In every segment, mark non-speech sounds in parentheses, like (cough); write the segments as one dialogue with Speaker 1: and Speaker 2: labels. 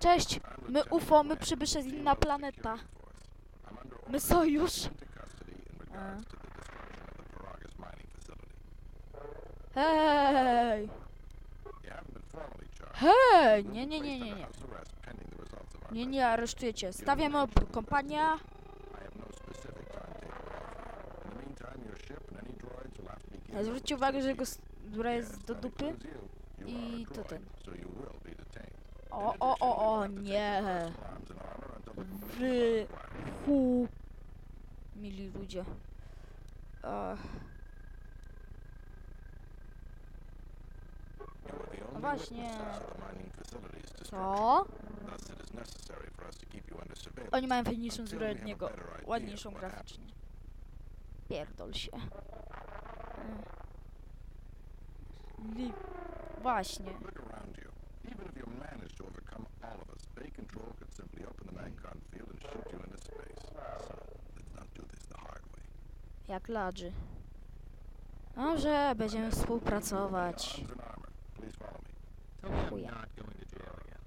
Speaker 1: Cześć, my UFO, my przybysze z inna planeta. My sojusz. Hej! Hej! Nie, nie, nie, nie, nie. Nie, nie, aresztujecie. Stawiam opór. Kompania. Zwróćcie uwagę, że jego która jest do dupy. I to ten. O, o, o, o, nie. Wy... Hu... Mili ludzie. No właśnie. Co? Oni mają fajniejszą zbroję od niego. Ładniejszą graficznie. Pierdol się. Mm. Li... Właśnie.
Speaker 2: Look around you. Even if you managed to overcome Bay Control could simply open field and shoot you into space. So, let's not do this the hard way.
Speaker 1: Jak ladży. Dobrze, będziemy współpracować.
Speaker 2: Arms and armor. Please follow me.
Speaker 3: Tell me I'm
Speaker 1: Chuja.
Speaker 3: not going to jail again.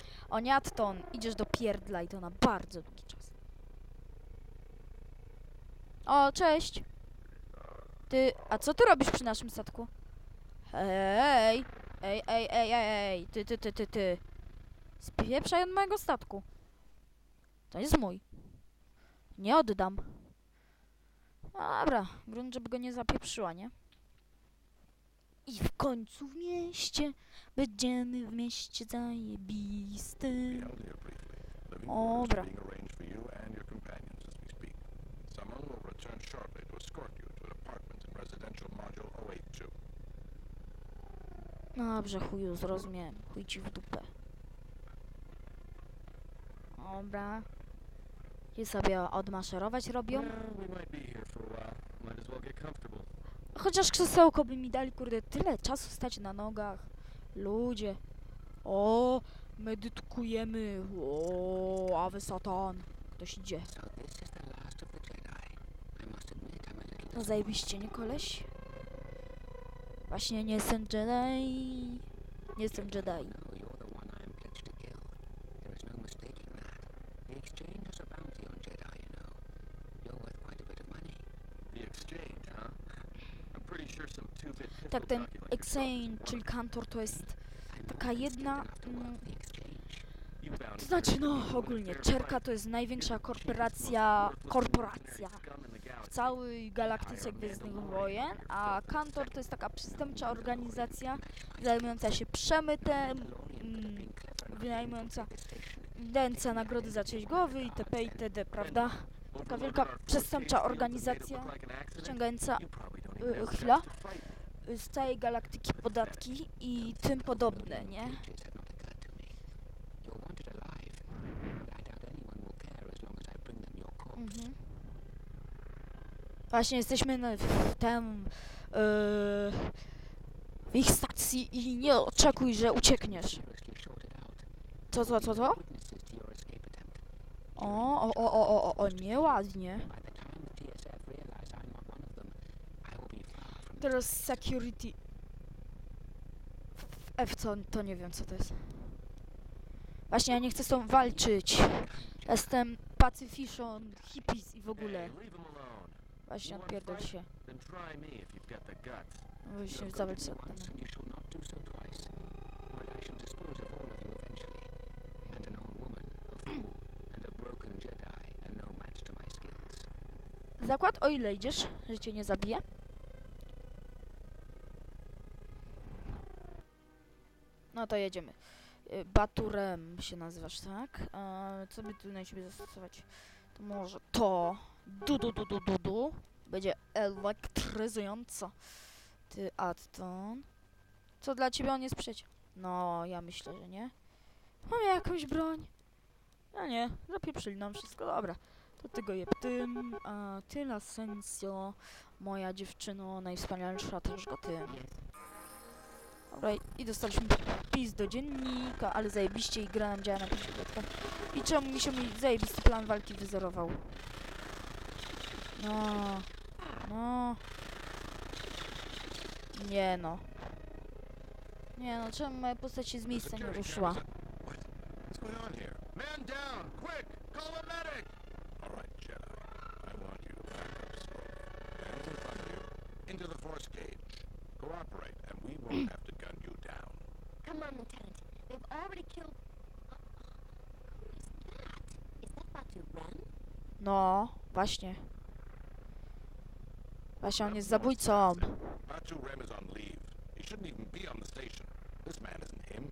Speaker 3: (laughs)
Speaker 1: Oniatton, idziesz do pierdla i to na bardzo długi czas. O, cześć! Ty, a co ty robisz przy naszym statku? Hej! Ej, ej, ej, ej, ej, ty, ty, ty, ty, ty. Spieprzaj od mojego statku. To jest mój. Nie oddam. Dobra, grunt, żeby go nie zapieprzyła, nie? I w końcu w mieście będziemy w mieście.
Speaker 2: Living
Speaker 1: Dobra.
Speaker 2: Someone will return shortly to escort you to an apartment in residential module 082.
Speaker 1: Dobrze, chuju, zrozumiem. Chuj ci w dupę. Dobra. Ci sobie odmaszerować robią.
Speaker 3: Comfortable.
Speaker 1: Chociaż krzesełko by mi dali, kurde, tyle czasu stać na nogach. Ludzie. O, medytkujemy. O, awy satan. Ktoś idzie.
Speaker 4: I
Speaker 1: No zajebiście, nie koleś? Właśnie nie jestem Jedi. Nie jestem Jedi. Tak, ten Exchange, czyli kantor, to jest taka jedna... Mm, to znaczy, no ogólnie, Czerka to jest największa korporacja, korporacja całej galaktyce Gwiezdnych Wojen, a Kantor to jest taka przystępcza organizacja zajmująca się przemytem, mm, wynajmująca dęce nagrody za czyjeś głowy itp. itd., prawda? Taka wielka przestępcza organizacja ściągająca y, chwila y, z całej galaktyki podatki i tym podobne, nie?
Speaker 4: Changes have not occurred to me. You're wanted alive, but I doubt anyone will care as long as I bring them your corpse.
Speaker 1: Mhm. Właśnie jesteśmy na, w tym yy, w ich stacji i nie oczekuj, że uciekniesz. Co, co, co, co? O, o, o, o, o, o, nieładnie. Teraz security. F co, to nie wiem co to jest. Właśnie ja nie chcę z tą walczyć. Jestem pacyfiszon, hippies i w ogóle. Właśnie odpierdol się.
Speaker 3: Guts.
Speaker 1: Właśnie zawalcz sobie.
Speaker 4: no.
Speaker 1: Zakład o ile idziesz, że cię nie zabije? No to jedziemy. Y, Baturem się nazywasz, tak? Co by tu na ciebie zastosować? To może to. Du, du, du, du, du, du. Będzie elektryzująco. Ty, Atton. Co dla ciebie on jest przeciw? No, ja myślę, że nie. Mam jakąś broń. No nie, zapieprzyli nam wszystko, dobra. To ty go tym, a ty Lasensio, moja dziewczyno, najwspanialsza też go tym. Dobra, i dostaliśmy pis do dziennika, ale zajebiście i gra działa na 5 I czemu mi się mój zajebisty plan walki wyzerował? No, no. Nie no. Nie no, czemu moja postać się z miejsca nie ruszyła?
Speaker 2: cameras are- What? What's going on here?
Speaker 3: Man down! Quick! Call a medic!
Speaker 2: All right, Jedi. I want you to back up slowly. Hands in front of you. Into the force cage. Cooperate, and we won't have to gun you down.
Speaker 5: Come on, Lieutenant. They've already killed. Who is that? Is that Batu Ren?
Speaker 1: No, właśnie. Właśnie on jest zabójcą.
Speaker 2: Batu Rem is on leave. He shouldn't even be on the station. This man isn't him.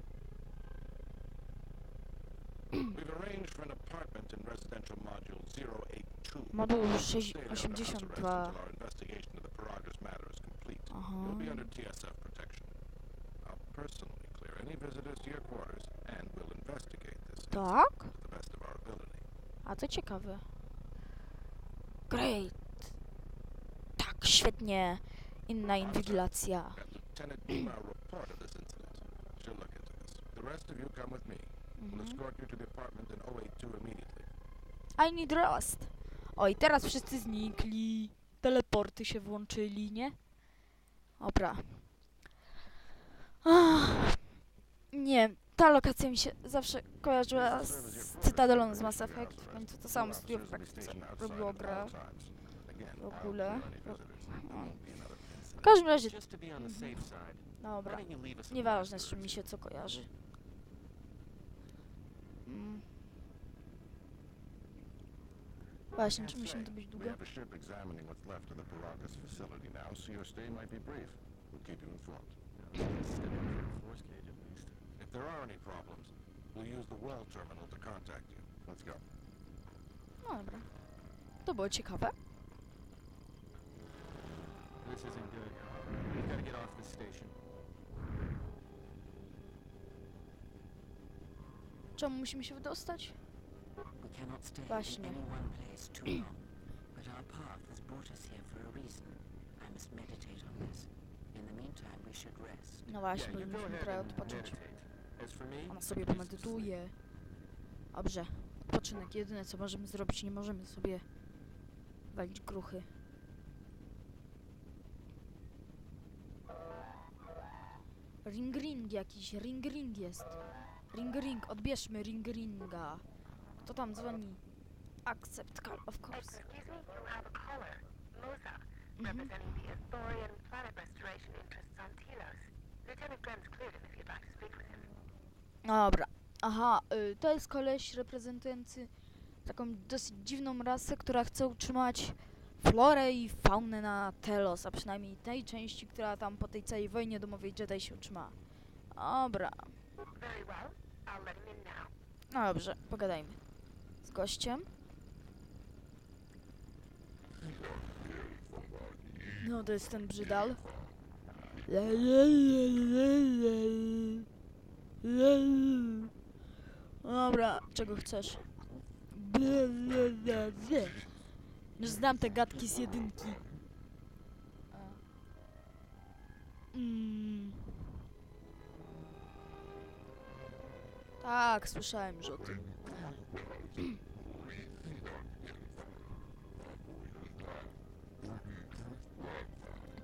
Speaker 2: We've arranged for an apartment in residential module 082.
Speaker 1: Moduł
Speaker 2: Stay
Speaker 1: sześć-
Speaker 2: there under house arrest
Speaker 1: 82.
Speaker 2: our investigation of the matter is complete. You'll be under TSF protection. I'll personally clear any visitors to your quarters and we'll investigate this
Speaker 1: Tak?
Speaker 2: to the best of our ability.
Speaker 1: A to ciekawe.
Speaker 2: In 082 immediately.
Speaker 1: I need rest. O, i teraz wszyscy znikli. Teleporty się włączyli, nie? Dobra. Ach, nie, ta lokacja mi się zawsze kojarzyła z Cytadelą z Mass Effect. W końcu to samo studio w praktyce robiło grę. W ogóle. W każdym razie,
Speaker 3: Just to be on the safe side, why
Speaker 1: dobra. Nieważne, z czym mi się co kojarzy. Mm. Właśnie, czy musimy to być długo?
Speaker 2: If there are any problems, we'll use the well terminal to contact you. Let's go.
Speaker 1: No dobra. To było ciekawe.
Speaker 3: This isn't good. We've got to get off this station.
Speaker 1: Czemu musimy się wydostać?
Speaker 6: We cannot stay
Speaker 1: Właśnie.
Speaker 6: in any one place too long, but our path has brought us here for a reason. I must meditate on this. In the meantime, we should rest.
Speaker 1: No właśnie,
Speaker 3: yeah, you go
Speaker 1: musimy
Speaker 3: ahead
Speaker 1: trochę
Speaker 3: and
Speaker 1: odpocząć.
Speaker 3: meditate. As for me,
Speaker 1: Ona sobie
Speaker 3: to
Speaker 1: pomedytuje. Dobrze. Odpoczynek. Jedyne co możemy zrobić, nie możemy sobie walić gruchy. Ring ring jakiś, ring ring jest. Ring ring, odbierzmy ring ringa. Kto tam dzwoni? Accept call, of course.
Speaker 7: Excuse me, you have a caller. Moza, representing the Asthorian planet restoration interests on Telos. Lieutenant cleared him if you'd like to speak with him.
Speaker 1: Dobra. Aha, y, to jest koleś reprezentujący taką dosyć dziwną rasę, która chce utrzymać florę i faunę na Telos, a przynajmniej tej części, która tam po tej całej wojnie domowej Jedi się utrzymała. Dobra. No dobrze, pogadajmy. Z gościem. No, to jest ten brzydal. Dobra, czego chcesz? Już znam te gadki z jedynki. Mm. Tak, słyszałem już o tym.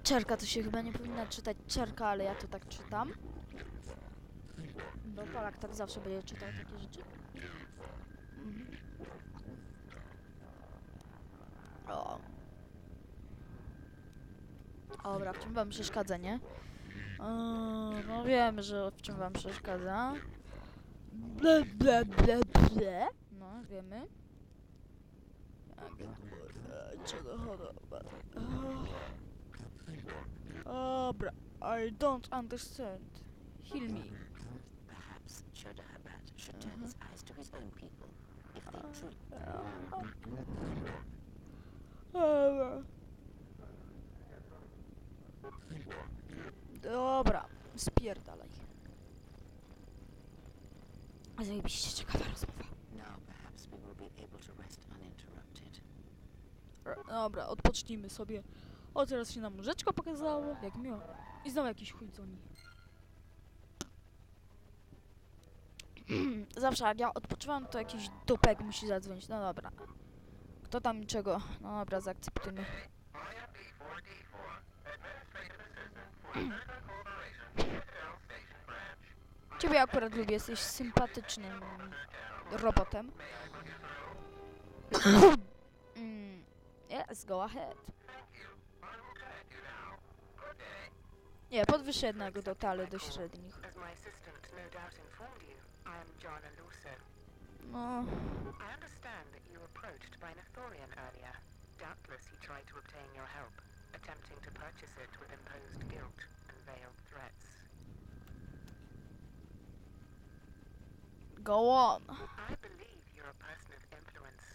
Speaker 1: Czerka to się chyba nie powinna czytać czerka, ale ja to tak czytam. Bo Polak tak zawsze będzie czytał takie rzeczy. Mhm. O. Dobra, w czym wam przeszkadza, nie? Eee, no wiem, że w czym wam przeszkadza. Ble, ble, ble, ble. No, wiemy. Tak, kurde, czego choroba? Dobra, I don't understand. Heal me.
Speaker 6: Perhaps Chodahabat should turn his eyes to his own people, if they truly
Speaker 1: Dobra. Spierdalaj. Zajebiście ciekawa rozmowa. Dobra, odpocznijmy sobie. O, teraz się nam łóżeczko pokazało, jak miło. I znowu jakiś chuj dzwoni. (clears throat) Zawsze jak ja odpoczywam, to jakiś dupek musi zadzwonić. No dobra. Kto tam i czego? No dobra, zaakceptujmy. Ciebie akurat lubię, jesteś sympatycznym robotem. mm, yes, go ahead. Nie, podwyższę jednego do tale do średnich.
Speaker 7: No, I understand that you were approached by an Athorian earlier. Doubtless he tried to obtain your help, attempting to purchase it with imposed guilt and veiled threats.
Speaker 1: go on.
Speaker 7: I believe you're a person of influence,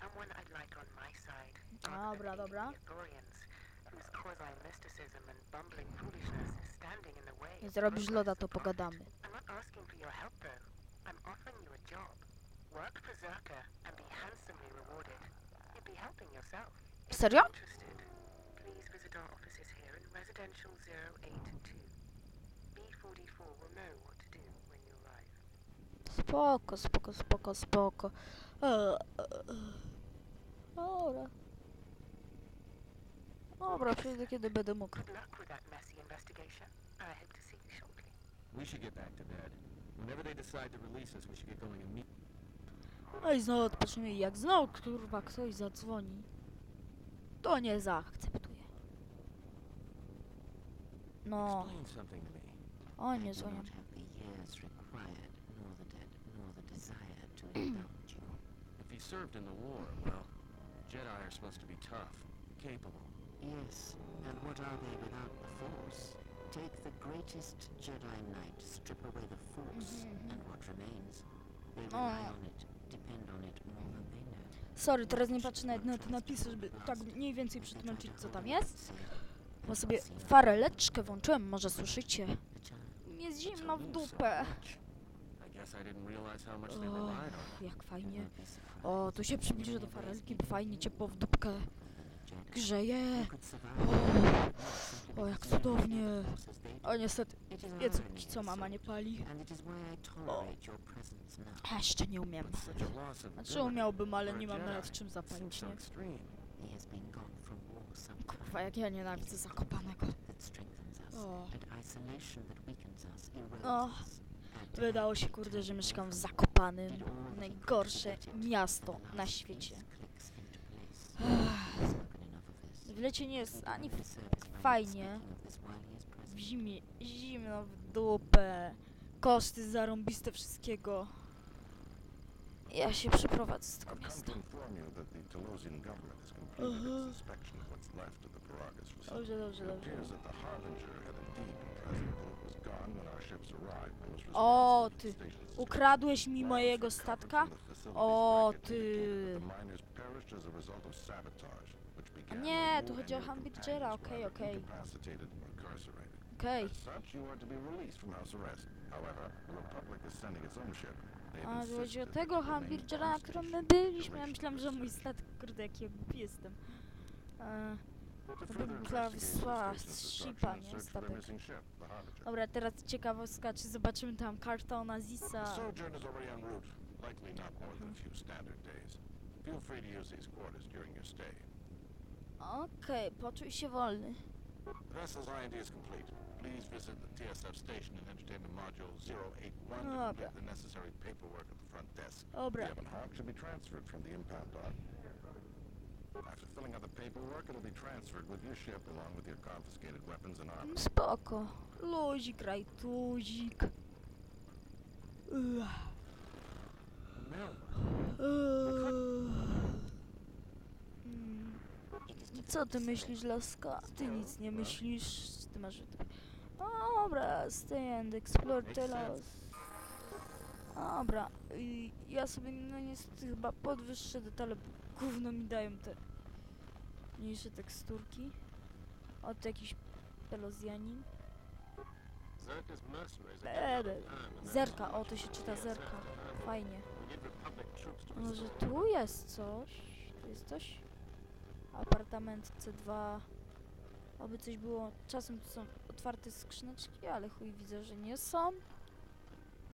Speaker 7: someone I'd like on my side. than
Speaker 1: dobra.
Speaker 7: the Athorians, whose quasi-mysticism and bumbling foolishness is standing in the way
Speaker 1: Nie zrobisz loda, to pogadamy.
Speaker 7: I'm not asking for your help though. I'm offering you a job. Work for Zerka and be handsomely rewarded. You'd be helping yourself. If
Speaker 1: Serio?
Speaker 7: you're interested, please visit our offices here in Residential 082. B44 will know what to do when you arrive.
Speaker 1: Spoko, spoko, spoko, spoko. Eee. Dobra. Dobra, przyjdę kiedy będę mógł.
Speaker 7: Good luck with that messy investigation. I hope to see you shortly.
Speaker 3: We should get back to bed. Whenever they decide to release us, we should get going immediately.
Speaker 1: No i znowu odpoczniemy. Jak znowu kurwa ktoś zadzwoni, to nie zaakceptuję. No,
Speaker 3: Explain something to me.
Speaker 1: o nie
Speaker 6: do
Speaker 1: dzwonią.
Speaker 6: not have the years required, nor the debt, nor the desire to indulge you.
Speaker 3: If he served in the war, well, Jedi are supposed to be tough, capable.
Speaker 6: Yes, and what are they without the Force? Take the greatest Jedi Knight, strip away the Force, and what remains? They rely on it, depend on it
Speaker 1: Sorry, teraz nie patrzę nawet na te napisy, żeby tak mniej więcej przetłumaczyć co tam jest. Bo sobie fareleczkę włączyłem, może słyszycie. Jest zimno w dupę. O, jak fajnie. O, tu się przybliżę do farelki, bo fajnie ciepło w dupkę grzeje.
Speaker 6: survive
Speaker 1: O, jak cudownie. O, niestety,
Speaker 6: irony
Speaker 1: co mama nie pali. A, jeszcze nie umiem. Znaczy umiałbym, ale nie mam nawet czym zapalić, nie? Kurwa, jak ja nienawidzę Zakopanego. O. O.
Speaker 6: And
Speaker 1: Wydało się, kurde, że mieszkam w Zakopanym. Najgorsze miasto na świecie.
Speaker 6: clicks into place. Spoken enough of this.
Speaker 1: W lecie nie jest ani w fajnie. w zimie, zimno w dupę, koszty zarąbiste wszystkiego. Ja się przeprowadzę z tego miasta. Dobrze, dobrze, dobrze. O, ty, ukradłeś mi mojego statka? O, ty.
Speaker 2: A
Speaker 1: Nie, tu chodzi o
Speaker 2: companions
Speaker 1: okej, okej. Okej. A, że chodzi o tego Hambidgera, na którym my byliśmy. Ja myślałam, że mój statek, kurde, jaki ja głupi jestem. E, bym wysłała
Speaker 2: station's
Speaker 1: shipa, nie, statek. dobra, teraz ciekawostka, czy zobaczymy tam kartona Zisa.
Speaker 2: likely not more than a few standard days. Feel free to use these quarters during your stay.
Speaker 1: Okej, poczuj się wolny.
Speaker 2: The vessel's I&D is complete. Please visit the TSF station in entertainment module 081 to
Speaker 1: Dobra.
Speaker 2: complete the necessary paperwork at the front desk.
Speaker 1: Dobra.
Speaker 2: The Ebon Hawk should be transferred from the impound dock. After filling out the paperwork, it'll be transferred with your ship along with your confiscated weapons and armor.
Speaker 1: Spoko. Luzik. Uff.
Speaker 3: Mel.
Speaker 1: Co ty
Speaker 6: to
Speaker 1: myślisz, Laska? Ty nic nie myślisz. Ty masz... Dobra, stay and explore the los. Dobra, i ja sobie no niestety chyba podwyższę detale, bo gówno mi dają te mniejsze teksturki. Od jakiś pelozjanin.
Speaker 3: Zerka's mercenaries
Speaker 1: Bebe. Zerka, o to się czyta zerka. Fajnie. Może tu jest coś? Tu jest coś? Apartament C2. Oby coś było. Czasem tu są otwarte skrzyneczki, ale chuj widzę, że nie są.